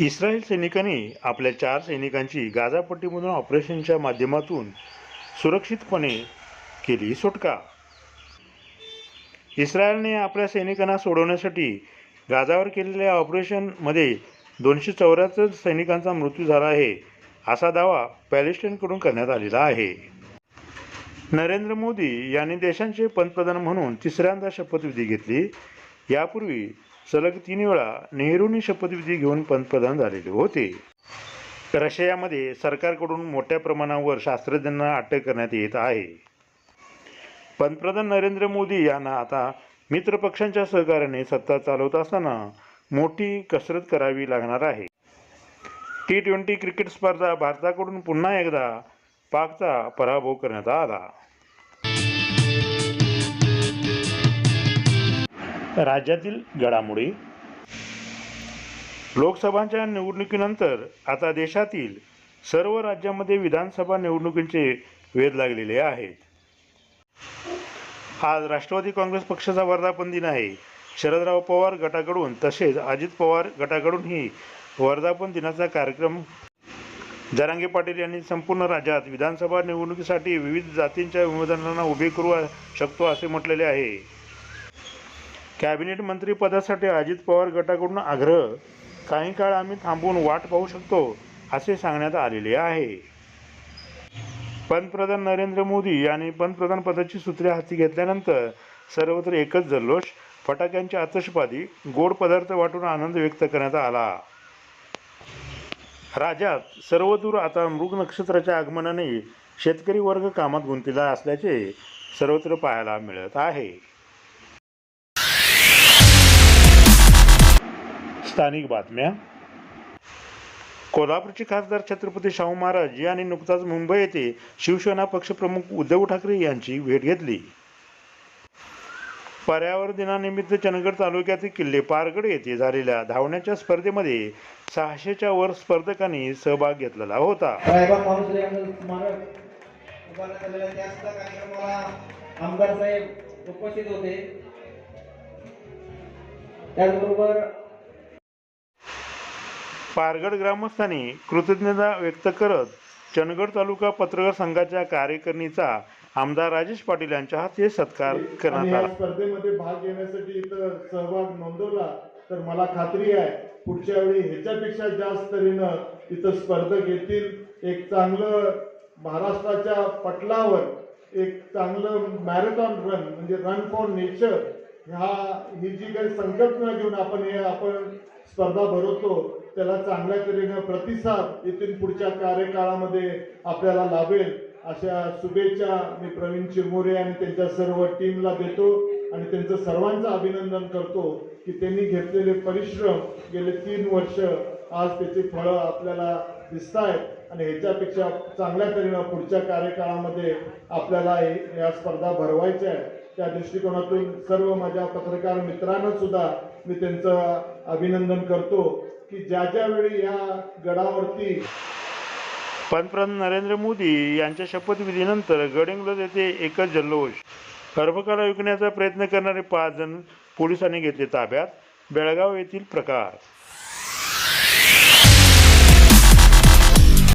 Israel सैनिकांनी आपल्या चार सैनिकांची गाजापट्टीमधून ऑपरेशनच्या माध्यमातून सुरक्षितपणे केली सुटका. इस्रायलने आपल्या सैनिकांना सोडवण्यासाठी गाजावर केलेल्या ऑपरेशनमध्ये दोनशे चौऱ्याहत्तर सैनिकांचा मृत्यू झाला आहे असा दावा पॅलेस्टाईनकडून करण्यात आलेला आहे. नरेंद्र मोदी यांनी देशांचे पंतप्रधान म्हणून तिसऱ्यांदा शपथविधी घेतली. यापूर्वी सलग तीन वेळा नेहरूंनी शपथविधी घेऊन पंतप्रधान झालेले होते. रशियामध्ये सरकारकडून मोठ्या प्रमाणावर शास्त्रज्ञांना अटक करण्यात येत आहे. पंतप्रधान नरेंद्र मोदी यांना आता मित्रपक्षांच्या सहकार्याने सत्ता चालवत असताना मोठी कसरत करावी लागणार आहे. टी ट्वेंटी क्रिकेट स्पर्धा भारताकडून पुन्हा एकदा पाकचा पराभव करण्यात आला. राज्यातील घडामोडी. लोकसभांच्या निवडणुकीनंतर आता देशातील सर्व राज्यांमध्ये विधानसभा निवडणुकींचे वेध लागलेले आहेत. आज राष्ट्रवादी काँग्रेस पक्षाचा वर्धापन दिन आहे. शरदराव पवार गटाकडून तसेच अजित पवार गटाकडूनही वर्धापन दिनाचा कार्यक्रम जरांगे पाटील यांनी संपूर्ण राज्यात विधानसभा निवडणुकीसाठी विविध जातींच्या उमेदवारांना उभे करू शकतो असे म्हटलेले आहे. कॅबिनेट मंत्रीपदासाठी अजित पवार गटाकडून आग्रह. काही काळ आम्ही थांबून वाट पाहू शकतो असे सांगण्यात आलेले आहे. पंतप्रधान नरेंद्र मोदी यांनी पंतप्रधान पदाची सूत्रे हाती घेतल्यानंतर सर्वत्र एकच जल्लोष फटाक्यांच्या आतषबाजी गोड पदार्थ वाटून आनंद व्यक्त करण्यात आला. राज्यात सर्वदूर आता मृग नक्षत्राच्या आगमनाने शेतकरी वर्ग कामात गुंतलेला असल्याचे सर्वत्र पाहायला मिळत आहे. स्थानिक बातम्या. कोल्हापूरचे खासदार छत्रपती शाहू महाराज यांनी नुकताच मुंबई येथे शिवसेना पक्षप्रमुख उद्धव ठाकरे यांची भेट घेतली. पर्यावरण दिनानिमित्त चंदगड तालुक्यातील किल्ले पारगड येथे झालेल्या धावण्याच्या स्पर्धेमध्ये सहाशेच्या वर स्पर्धकांनी सहभाग घेतलेला होता. आमदार साहेब उपस्थित होते. त्याचबरोबर पारगड ग्रामस्थांनी कृतज्ञता व्यक्त करत चंदगड तालुका पत्रकार संघाच्या कार्यकारिणीचा आमदार राजेश पाटील यांच्या हस्ते सत्कार करण्यात आला. स्पर्धेमध्ये भाग घेण्यासाठी इथं सहभाग नोंदवला तर मला खात्री आहे पुढच्या वेळी ह्याच्यापेक्षा जास्त तऱ्हेनं इथं स्पर्धक येतील. एक चांगलं महाराष्ट्राच्या पटलावर एक चांगलं मॅरेथॉन रन म्हणजे रन फॉर नेचर ह्या ही जी काही संकल्पना घेऊन आपण हे आपण स्पर्धा भरवतो त्याला चांगल्या तऱ्हेनं प्रतिसाद येथून पुढच्या कार्यकाळामध्ये आपल्याला लाभेल. अशा शुभेच्छा मी प्रवीण चिरमोरे आणि त्यांच्या सर्व टीमला देतो आणि त्यांचं सर्वांचं अभिनंदन करतो की त्यांनी घेतलेले परिश्रम गेले तीन वर्ष आज त्याची फळं आपल्याला दिसत आहेत आणि ह्याच्यापेक्षा चांगल्या तऱ्हेनं पुढच्या कार्यकाळामध्ये आपल्याला हे- या स्पर्धा भरवायच्या आहेत. त्या दृष्टिकोनातून सर्व माझ्या पत्रकार मित्रांना सुद्धा मी त्यांचं अभिनंदन करतो की ज्या ज्या वेळी या गडावरती पंतप्रधान नरेंद्र मोदी यांच्या शपथविधीनंतर गडिंग्लज येथे एकच जल्लोष. गर्भकाला विकण्याचा प्रयत्न करणारे पाच जण पोलिसांनी घेतले ताब्यात. बेळगाव येथील प्रकार.